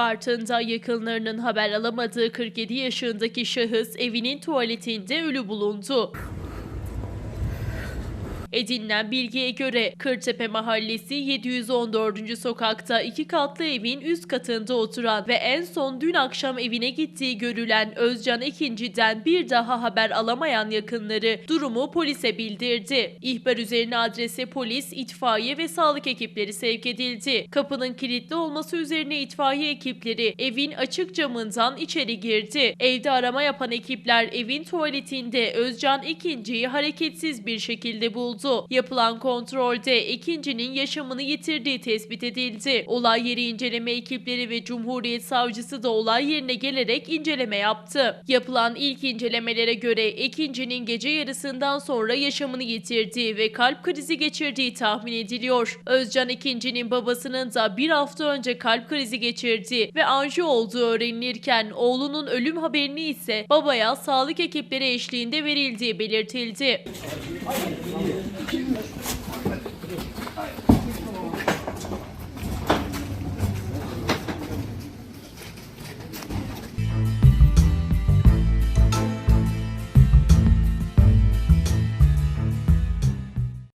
Bartın'da yakınlarının haber alamadığı 47 yaşındaki şahıs evinin tuvaletinde ölü bulundu. Edinilen bilgiye göre Kırtepe Mahallesi 714. sokakta iki katlı evin üst katında oturan ve en son dün akşam evine gittiği görülen Özcan Ekinci'den bir daha haber alamayan yakınları durumu polise bildirdi. İhbar üzerine adrese polis, itfaiye ve sağlık ekipleri sevk edildi. Kapının kilitli olması üzerine itfaiye ekipleri evin açık camından içeri girdi. Evde arama yapan ekipler evin tuvaletinde Özcan Ekinci'yi hareketsiz bir şekilde buldu. Yapılan kontrolde Ekinci'nin yaşamını yitirdiği tespit edildi. Olay yeri inceleme ekipleri ve Cumhuriyet Savcısı da olay yerine gelerek inceleme yaptı. Yapılan ilk incelemelere göre Ekinci'nin gece yarısından sonra yaşamını yitirdiği ve kalp krizi geçirdiği tahmin ediliyor. Özcan Ekinci'nin babasının da bir hafta önce kalp krizi geçirdiği ve anji olduğu öğrenilirken oğlunun ölüm haberini ise babaya sağlık ekipleri eşliğinde verildiği belirtildi.